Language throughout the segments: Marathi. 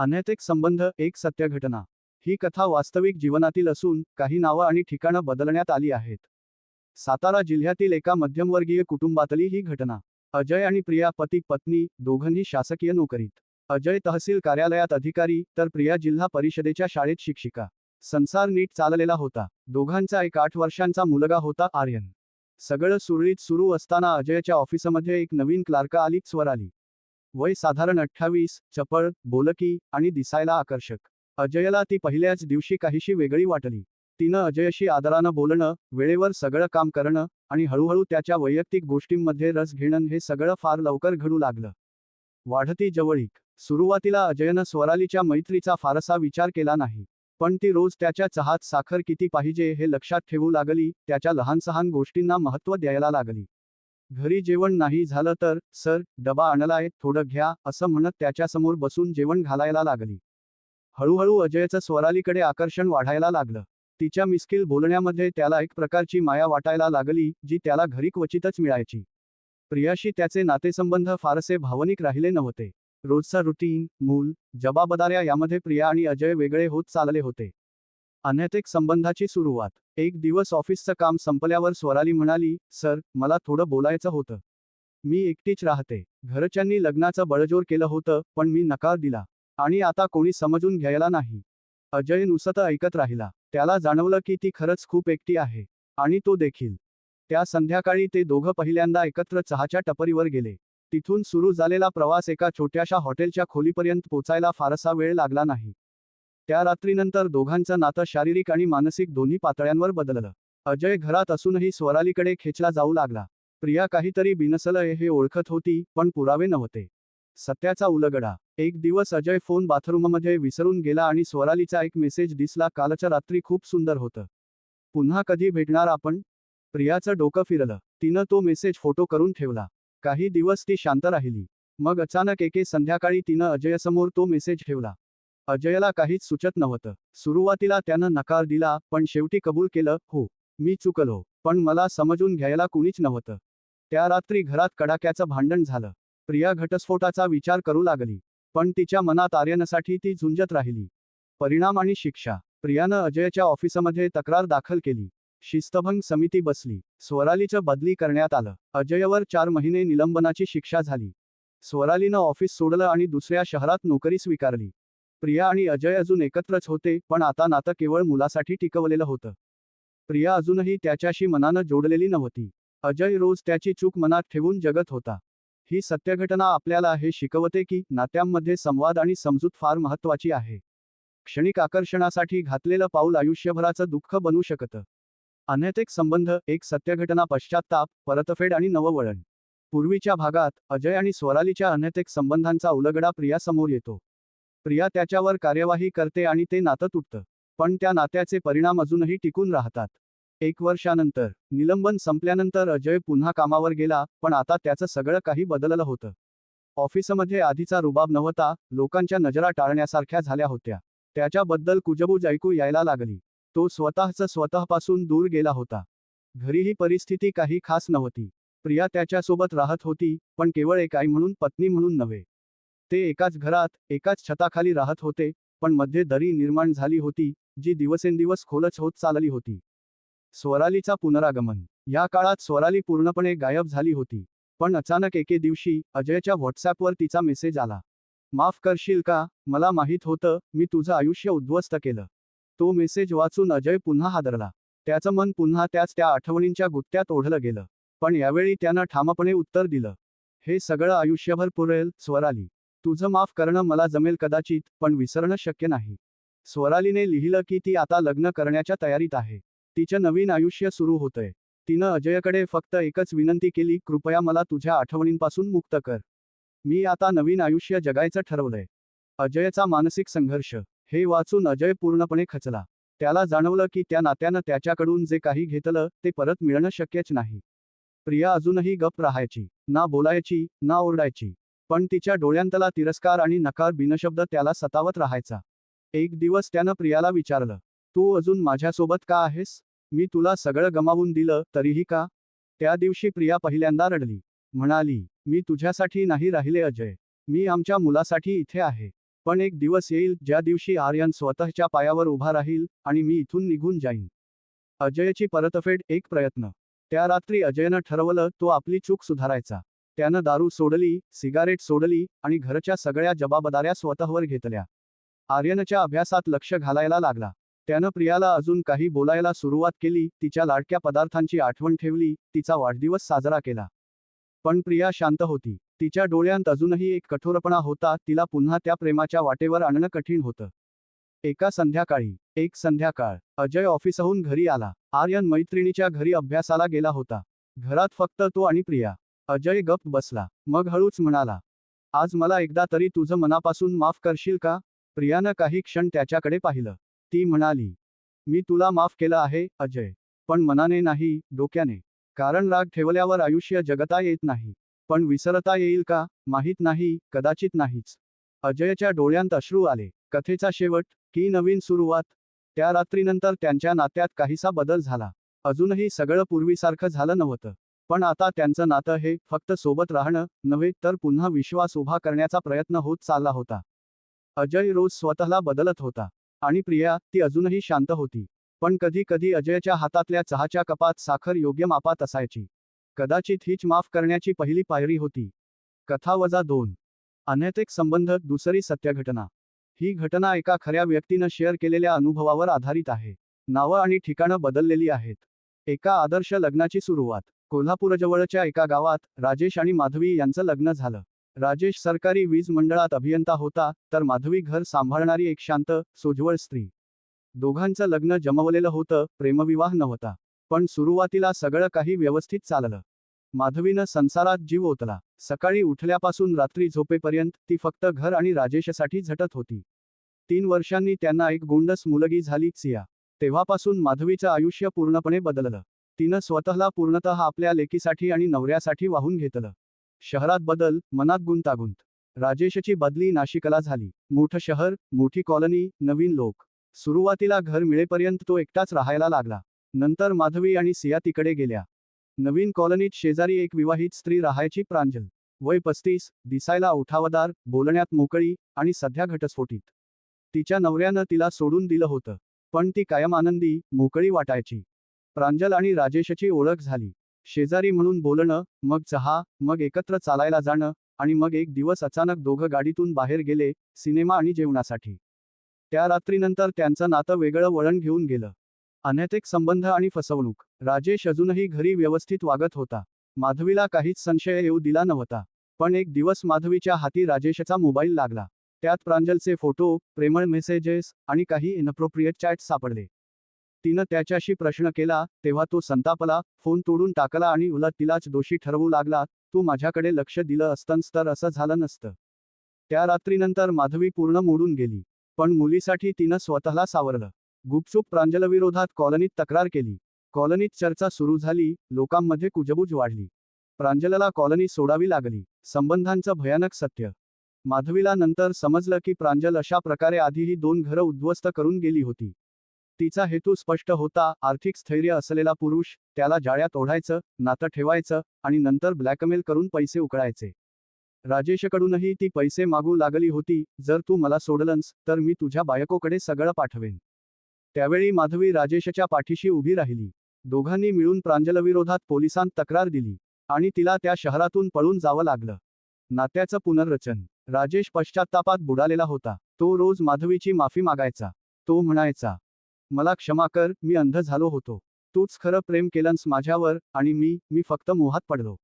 अनैतिक संबंध एक सत्य घटना. ही कथा वास्तविक जीवनातील असून काही नावं आणि ठिकाणं बदलण्यात आली आहेत. सातारा जिल्ह्यातील एका मध्यमवर्गीय कुटुंबातली ही घटना. अजय आणि प्रिया पती पत्नी दोघंही शासकीय नोकरीत. अजय तहसील कार्यालयात अधिकारी तर प्रिया जिल्हा परिषदेच्या शाळेत शिक्षिका. संसार नीट चाललेला होता. दोघांचा एक आठ वर्षांचा मुलगा होता आर्यन. सगळं सुरळीत सुरू असताना अजयच्या ऑफिसमध्ये एक नवीन क्लार्क आली स्वर आली. वय साधारण अठ्ठावीस चपळ बोलकी आणि दिसायला आकर्षक. अजयला ती पहिल्याच दिवशी काहीशी वेगळी वाटली. तिनं अजयशी आदरानं बोलणं वेळेवर सगळं काम करणं आणि हळूहळू त्याच्या वैयक्तिक गोष्टींमध्ये रस घेणं हे सगळं फार लवकर घडू लागलं. वाढती जवळीक. सुरुवातीला अजयनं स्वरालीच्या मैत्रीचा फारसा विचार केला नाही. पण ती रोज त्याच्या चहात साखर किती पाहिजे हे लक्षात ठेवू लागली त्याच्या लहान सहान गोष्टींना महत्त्व द्यायला लागली. घरी जेवण नाही झालं तर सर डबा आणलाय थोडं घ्या असं म्हणत त्याच्यासमोर बसून जेवण घालायला लागली. हळूहळू अजयचं स्वरालीकडे आकर्षण वाढायला लागलं. तिच्या मिस्किल बोलण्यामध्ये त्याला एक प्रकारची माया वाटायला लागली जी त्याला घरी क्वचितच मिळायची. प्रियाशी त्याचे नातेसंबंध फारसे भावनिक राहिले नव्हते. रोजचा रुटीन मूल जबाबदाऱ्या यामध्ये प्रिया आणि अजय वेगळे होत चालले होते. अनैतिक संबंधाची सुरुवात. एक दिवस ऑफिसचं काम संपल्यावर स्वराली म्हणाली सर मला थोडं बोलायचं होतं. मी एकटीच राहते. घरच्यांनी लग्नाचं बळजोर केलं होतं पण मी नकार दिला. आणि आता कोणी समजून घ्यायला नाही. अजय नुसतं ऐकत राहिला. त्याला जाणवलं की ती खरंच खूप एकटी आहे. आणि तो देखील. त्या संध्याकाळी ते दोघं पहिल्यांदा एकत्र चहाच्या टपरीवर गेले. तिथून सुरू झालेला प्रवास एका छोट्याशा हॉटेलच्या खोलीपर्यंत पोचायला फारसा वेळ लागला नाही. त्या रात्रीनंतर दोघांचं नातं शारीरिक आणि मानसिक दोन्ही पातळ्यांवर बदललं. अजय घरात असूनही स्वरालीकडे खेचला जाऊ लागला. प्रिया काहीतरी बिनसलय हे ओळखत होती पण पुरावे नव्हते. सत्याचा उलगडा. एक दिवस अजय फोन बाथरूममध्ये विसरून गेला आणि स्वरालीचा एक मेसेज दिसला. कालच्या रात्री खूप सुंदर होतं. पुन्हा कधी भेटणार आपण? प्रियाचं डोकं फिरलं. तिनं तो मेसेज फोटो करून ठेवला. काही दिवस ती शांत राहिली. मग अचानक एके संध्याकाळी तिनं अजयसमोर तो मेसेज ठेवला. अजयला काहीच सुचत नव्हतं. सुरुवातीला त्यानं नकार दिला पण शेवटी कबूल केलं हो मी चुकलो पण मला समजून घ्यायला कुणीच नव्हतं. त्या रात्री घरात कडाक्याचं भांडण झालं. प्रिया घटस्फोटाचा विचार करू लागली पण तिच्या मनात आर्यनसाठी ती झुंजत राहिली. परिणाम आणि शिक्षा. प्रियानं अजयच्या ऑफिसमध्ये तक्रार दाखल केली. शिस्तभंग समिती बसली. स्वरालीचं बदली करण्यात आलं. अजयवर चार महिने निलंबनाची शिक्षा झाली. स्वरालीनं ऑफिस सोडलं आणि दुसऱ्या शहरात नोकरी स्वीकारली. प्रिया आणि अजय अजून एकत्रच होते पण आता नातं केवळ मुलासाठी टिकवलेलं होतं. प्रिया अजूनही त्याच्याशी मनानं जोडलेली नव्हती. अजय रोज त्याची चूक मनात ठेवून जगत होता. ही सत्यघटना आपल्याला हे शिकवते की नात्यांमध्ये संवाद आणि समजूत फार महत्वाची आहे. क्षणिक आकर्षणासाठी घातलेलं पाऊल आयुष्यभराचं दुःख बनू शकतं. अनैतिक संबंध एक सत्यघटना पश्चाताप परतफेड आणि नववळण. पूर्वीच्या भागात अजय आणि स्वरालीच्या अनैतिक संबंधांचा उलगडा प्रियासमोर येतो. प्रिया त्याच्यावर कार्यवाही करते आणि ते नातं तुटतं. पण त्या नात्याचे परिणाम अजूनही टिकून राहतात. एक वर्षानंतर निलंबन संपल्यानंतर अजय पुन्हा कामावर गेला पण आता त्याचं सगळं काही बदललं होतं. ऑफिसमध्ये आधीचा रुबाब नव्हता लोकांच्या नजरा टाळण्यासारख्या झाल्या होत्या. त्याच्याबद्दल कुजबूज ऐकू यायला लागली. तो स्वतःचं स्वतःपासून दूर गेला होता. घरी ही परिस्थिती काही खास नव्हती. प्रिया त्याच्यासोबत राहत होती पण केवळ एक आई म्हणून पत्नी म्हणून नव्हे. ते एकाच घरात एकाच छताखाली राहत होते पण मध्ये दरी निर्माण झाली होती जी दिवसेंदिवस खोलच होत चालली होती. स्वरालीचा पुनरागमन. या काळात स्वराली पूर्णपणे गायब झाली होती. पण अचानक एके दिवशी अजयच्या व्हॉट्सॲपवर तिचा मेसेज आला. माफ करशील का? मला माहीत होतं मी तुझं आयुष्य उद्ध्वस्त केलं. तो मेसेज वाचून अजय पुन्हा हादरला. त्याचं मन पुन्हा त्याच त्या आठवणींच्या गुत्त्यात ओढलं गेलं. पण यावेळी त्यानं ठामपणे उत्तर दिलं. हे सगळं आयुष्यभर पुरेल स्वराली. तुझं माफ करणं मला जमेल कदाचित पण विसरणं शक्य नाही. स्वरालीने लिहिलं की ती आता लग्न करण्याच्या तयारीत आहे. तिचं नवीन आयुष्य सुरू होतंय. तिनं अजयकडे फक्त एकच विनंती केली कृपया मला तुझ्या आठवणींपासून मुक्त कर. मी आता नवीन आयुष्य जगायचं ठरवलंय. अजयचा मानसिक संघर्ष. हे वाचून अजय पूर्णपणे खचला. त्याला जाणवलं की त्या नात्यानं त्याच्याकडून जे काही घेतलं ते परत मिळणं शक्यच नाही. प्रिया अजूनही गप राहायची. ना बोलायची ना ओरडायची. पण तिच्या डोळ्यांतला तिरस्कार आणि नकार बिनशब्द त्याला सतावत राहायचा. एक दिवस त्यानं प्रियाला विचारलं तू अजून माझ्यासोबत का आहेस? मी तुला सगळं गमावून दिलं तरीही का? त्या दिवशी प्रिया पहिल्यांदा रडली. म्हणाली मी तुझ्यासाठी नाही राहिले अजय. मी आमच्या मुलासाठी इथे आहे. पण एक दिवस येईल ज्या दिवशी आर्यन स्वतःच्या पायावर उभा राहील आणि मी इथून निघून जाईन. अजयची परतफेड एक प्रयत्न. त्या रात्री अजयनं ठरवलं तो आपली चूक सुधारायचा. त्यानं दारू सोडली सिगारेट सोडली आणि घरच्या सगळ्या जबाबदाऱ्या स्वतःवर घेतल्या. आर्यनच्या अभ्यासात लक्ष घालायला लागला. त्यानं प्रियाला अजून काही बोलायला सुरुवात केली तिच्या लाडक्या पदार्थांची आठवण ठेवली तिचा वाढदिवस साजरा केला. पण प्रिया शांत होती. तिच्या डोळ्यांत अजूनही एक कठोरपणा होता तिला पुन्हा त्या प्रेमाच्या वाटेवर आणणं कठीण होतं. एका संध्याकाळी एक संध्याकाळ अजय ऑफिसहून घरी आला. आर्यन मैत्रिणीच्या घरी अभ्यासाला गेला होता. घरात फक्त तो आणि प्रिया. अजय गप्प बसला. मग हळूच म्हणाला आज मला एकदा तरी तुझं मनापासून माफ करशील का? प्रियानं काही क्षण त्याच्याकडे पाहिलं. ती म्हणाली मी तुला माफ केलं आहे अजय. पण मनाने नाही डोक्याने. कारण राग ठेवल्यावर आयुष्य जगता येत नाही. पण विसरता येईल का? माहीत नाही कदाचित नाहीच. अजयच्या डोळ्यांत अश्रू आले. कथेचा शेवट की नवीन सुरुवात? त्या रात्रीनंतर त्यांच्या नात्यात काहीसा बदल झाला. अजूनही सगळं पूर्वीसारखं झालं नव्हतं. पण आता त्यांचं नातं हे फक्त सोबत राहणं नव्हे तर पुन्हा विश्वास उभा करण्याचा प्रयत्न होत चालला होता. अजय रोज स्वतःला बदलत होता आणि प्रिया ती अजूनही शांत होती. पण कधी कधी अजयच्या हातातल्या चहाच्या कपात साखर योग्य मापात असायची. कदाचित हीच माफ करण्याची पहिली पायरी होती. कथा वजा दोन. अनैतिक संबंध दुसरी सत्यघटना. ही घटना एका खऱ्या व्यक्तीनं शेअर केलेल्या अनुभवावर आधारित आहे. नावं आणि ठिकाणं बदललेली आहेत. एका आदर्श लग्नाची सुरुवात. कोल्हापूरजवळच्या एका गावात राजेश आणि माधवी यांचं लग्न झालं. राजेश सरकारी वीज मंडळात अभियंता होता तर माधवी घर सांभाळणारी एक शांत सोज्वळ स्त्री. दोघांचं लग्न जमवलेलं होतं प्रेमविवाह नव्हता. पण सुरुवातीला सगळं काही व्यवस्थित चाललं. माधवीनं संसारात जीव ओतला. सकाळी उठल्यापासून रात्री झोपेपर्यंत ती फक्त घर आणि राजेशसाठी झटत होती. तीन वर्षांनी त्यांना एक गोंडस मुलगी झाली सिया. तेव्हापासून माधवीचं आयुष्य पूर्णपणे बदललं. तिनं स्वतःला पूर्णतः आपल्या लेकीसाठी आणि नवऱ्यासाठी वाहून घेतलं. शहरात बदल मनात गुंतागुंत. राजेशची बदली नाशिकला झाली. मोठं शहर मोठी कॉलनी नवीन लोक. सुरुवातीला घर मिळेपर्यंत तो एकटाच राहायला लागला. नंतर माधवी आणि सिया तिकडे गेल्या. नवीन कॉलनीत शेजारी एक विवाहित स्त्री राहायची प्रांजल. वय पस्तीस दिसायला उठावदार बोलण्यात मोकळी आणि सध्या घटस्फोटीत. तिच्या नवऱ्यानं तिला सोडून दिलं होतं. पण ती कायम आनंदी मोकळी वाटायची. प्रांजल आणि राजेशची ओळख झाली. शेजारी म्हणून बोलणं मग चहा मग एकत्र चालायला जाणं आणि मग एक दिवस अचानक दोघं गाडीतून बाहेर गेले सिनेमा आणि जेवणासाठी. त्या रात्रीनंतर त्यांचं नातं वेगळं वळण घेऊन गेलं. अनैतिक संबंध आणि फसवणूक. राजेश अजूनही घरी व्यवस्थित वागत होता. माधवीला काहीच संशय येऊ दिला नव्हता. पण एक दिवस माधवीच्या हाती राजेशचा मोबाईल लागला. त्यात प्रांजलचे फोटो प्रेमळ मेसेजेस आणि काही इनअप्रोप्रिएट चॅट सापडले. तिनं त्याच्याशी प्रश्न केला तेव्हा तो संतापला फोन तोडून टाकला आणि उलट तिलाच दोषी ठरवू लागला तू माझ्याकडे लक्ष दिलं असतंस तर असं झालं नसतं. त्या रात्रीनंतर माधवी पूर्ण मोडून गेली पण मुलीसाठी तिनं स्वतःला सावरलं. गुपचूप प्रांजलविरोधात कॉलनीत तक्रार केली. कॉलनीत चर्चा सुरू झाली लोकांमध्ये कुजबूज वाढली. प्रांजलला कॉलनी सोडावी लागली संबंधांचं भयानक सत्य. माधवीला नंतर समजलं की प्रांजल अशा प्रकारे आधीही दोन घरं उद्ध्वस्त करून गेली होती. तिचा हेतू स्पष्ट होता आर्थिक स्थैर्य असलेला पुरुष त्याला जाळ्यात ओढायचं नातं ठेवायचं आणि नंतर ब्लॅकमेल करून पैसे उकळायचे. राजेशकडूनही ती पैसे मागू लागली होती जर तू मला सोडलंस तर मी तुझ्या बायकोकडे सगळं पाठवेन. त्यावेळी माधवी राजेशच्या पाठीशी उभी राहिली. दोघांनी मिळून प्रांजलविरोधात पोलिसांत तक्रार दिली आणि तिला त्या शहरातून पळून जावं लागलं. नात्याचं पुनर्रचन. राजेश पश्चात्तापात बुडालेला होता. तो रोज माधवीची माफी मागायचा. तो म्हणायचा मला क्षमा कर मी अंध झालो होतो. तूच खरं प्रेम केलंस माझ्यावर आणि मी मी फक्त मोहात पडलो.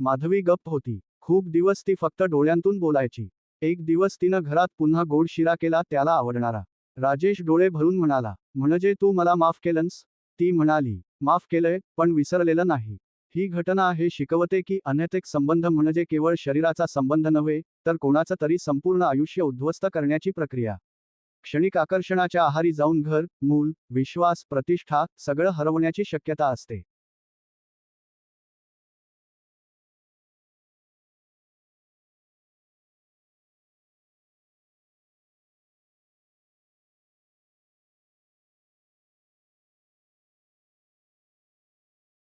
माधवी गप्प होती. खूप दिवस ती फक्त डोळ्यांतून बोलायची. एक दिवस तिनं घरात पुन्हा गोड शिरा केला त्याला आवडणारा. राजेश डोळे भरून म्हणाला म्हणजे तू मला माफ केलंस? ती म्हणाली माफ केलंय पण विसरलेलं नाही. ही घटना हे शिकवते की अनैतिक संबंध म्हणजे केवळ शरीराचा संबंध नव्हे तर कोणाचं तरी संपूर्ण आयुष्य उद्ध्वस्त करण्याची प्रक्रिया. क्षणिक आकर्षणाच्या आहारी जाऊन घर मूल विश्वास प्रतिष्ठा सगळं हरवण्याची शक्यता असते.